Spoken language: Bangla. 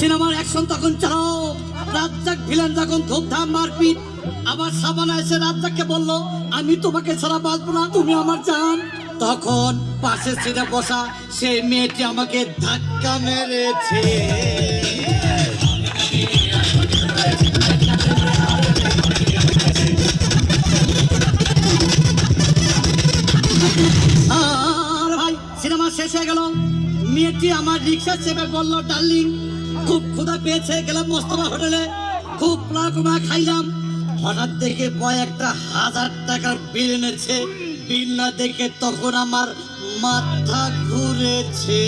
অ্যাকশন তখন চালাও। রাজ্জাক ভিলেন যখন ধূপধাম মারপিট, আবার সাবানা এসে রাজ্জাককে বলল, আমি তোমাকে ছাড়া বাঁচবো না, তুমি আমার জান। তখন পাশে সিটে বসা সেই মেয়েটি আমাকে ধাক্কা মেরেছে। আর ভাই, সিনেমা শেষ হয়ে গেল। মেয়েটি আমার রিক্সা চেপে বলল, ডার্লিং খুব ক্ষুধা পেয়েছে, গেলাম মোস্তফা হোটেলে। খুব প্লাকমা খাইলাম। হঠাৎ দেখে বয় একটা হাজার টাকার বিল এনেছে। বিল না দেখে তখন আমার মাথা ঘুরেছে।